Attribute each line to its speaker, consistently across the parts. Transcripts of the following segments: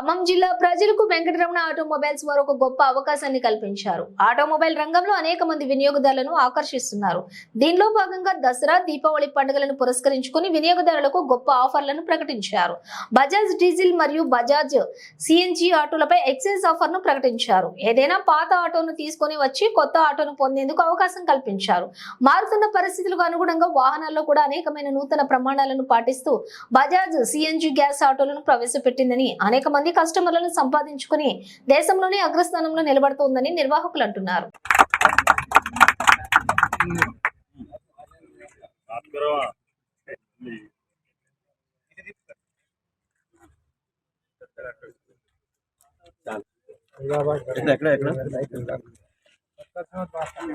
Speaker 1: ఖమ్మం జిల్లా ప్రజలకు వెంకటరమణ ఆటోమొబైల్స్ వారు ఒక గొప్ప అవకాశాన్ని కల్పించారు. ఆటోమొబైల్ రంగంలో అనేక మంది వినియోగదారులను ఆకర్షిస్తున్నారు. దీనిలో భాగంగా దసరా దీపావళి పండుగలను పురస్కరించుకుని వినియోగదారులకు గొప్ప ఆఫర్లను ప్రకటించారు. బజాజ్ డీజిల్ మరియు బజాజ్ సిఎన్జి ఆటోలపై ఎక్సైజ్ ఆఫర్ను ప్రకటించారు. ఏదైనా పాత ఆటోను తీసుకొని వచ్చి కొత్త ఆటోను పొందేందుకు అవకాశం కల్పించారు. మారుతున్న పరిస్థితులకు అనుగుణంగా వాహనాల్లో కూడా అనేకమైన నూతన ప్రమాణాలను పాటిస్తూ బజాజ్ సిఎన్జి గ్యాస్ ఆటోలను ప్రవేశపెట్టిందని అనేక మంది కస్టమర్లను సంపాదించుకుని దేశంలోనే అగ్రస్థానంలో నిలబడుతోందని నిర్వాహకులు అంటున్నారు.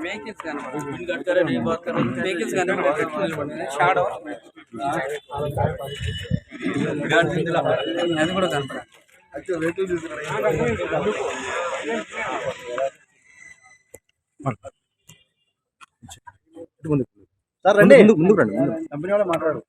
Speaker 2: వెహికల్స్ వెహికల్స్ షాడో అది కూడా
Speaker 3: సార్ రండి ముందుకు ముందుకు రండి. కంపెనీ వాళ్ళు మాట్లాడు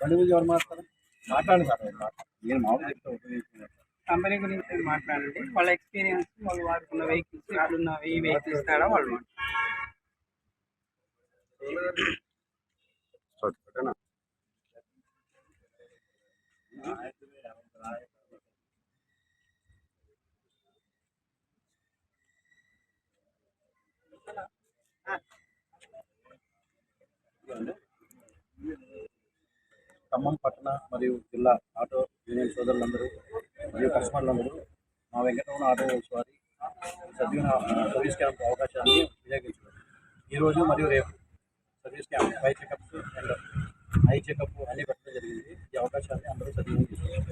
Speaker 3: బండి గురించి ఎవరు మాట్లాడతారు మాట్లాడండి సార్. నేను మామూలు చెప్తా ఉపయోగించుకున్నాను
Speaker 2: కంపెనీ గురించి మాట్లాడండి వాళ్ళ ఎక్స్పీరియన్స్ వాళ్ళు వాడుకున్న వెహికల్స్ ఇప్పుడున్న ఈ వెహికల్స్ తేడా వాళ్ళు.
Speaker 3: ఖమ్మం పట్టణ మరియు జిల్లా ఆటో యూనియన్ సోదరులందరూ మరియు కస్టమర్లందరూ మా వెంకటరమణ ఆటో వారి సద్విన సర్వీస్ క్యాంప్ అవకాశాన్ని వినియోగించుకోండి ఈరోజు మరియు రేపు service eye by checkups and eye checkup అన్ని పెట్టడం జరిగింది. ఈ అవకాశాన్ని అందరూ సద్వినియోగం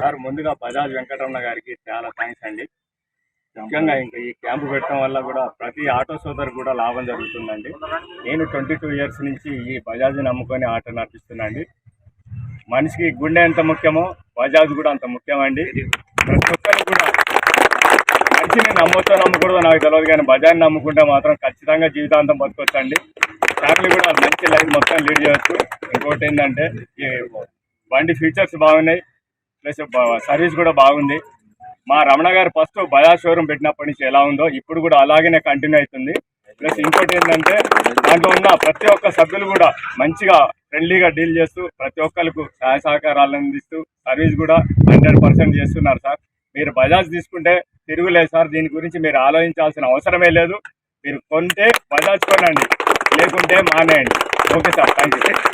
Speaker 4: సార్ ముందుగా బజాజ్ వెంకటరమణ గారికి చాలా థ్యాంక్స్ అండి. ముఖ్యంగా ఇంకా ఈ క్యాంపు పెట్టడం వల్ల కూడా ప్రతి ఆటో సోదరు కూడా లాభం జరుగుతుందండి. నేను ట్వంటీ టూ ఇయర్స్ నుంచి ఈ బజాజ్ నమ్ముకొని ఆటో నడిపిస్తున్నాండి మనిషికి గుండె ఎంత ముఖ్యమో బజాజ్ కూడా అంత ముఖ్యమండి. ప్రతి ఒక్కరు నేను నమ్మొచ్చో నమ్మకూడదో? నాకు తెలియదు కానీ బజాజ్ నమ్ముకుంటే మాత్రం ఖచ్చితంగా జీవితాంతం బతకొచ్చండి. ఫ్యామిలీ కూడా మంచి లైఫ్ మొత్తం లీడ్ చేయొచ్చు. ఇంకోటి ఏంటంటే ఈ బండి ఫీచర్స్ బాగున్నాయి. ప్లస్ సర్వీస్ కూడా బాగుంది. మా రమణ గారు ఫస్ట్ బజాజ్ షోరూమ్ పెట్టినప్పటి నుంచి ఎలా ఉందో ఇప్పుడు కూడా అలాగనే కంటిన్యూ అవుతుంది. ప్లస్ ఇంకోటి ఏంటంటే దాంట్లో ఉన్న ప్రతి ఒక్క సభ్యులు కూడా మంచిగా ఫ్రెండ్లీగా డీల్ చేస్తూ ప్రతి ఒక్కరికి సహాయ సహకారాలు అందిస్తూ సర్వీస్ కూడా హండ్రెడ్ పర్సెంట్ చేస్తున్నారు సార్. మీరు బజాజ్ తీసుకుంటే తిరుగులేదు సార్. దీని గురించి మీరు ఆలోచించాల్సిన అవసరమే లేదు. మీరు కొంటే బజాజ్ కొనండి లేకుంటే మానేయండి. Okay sir. Thank you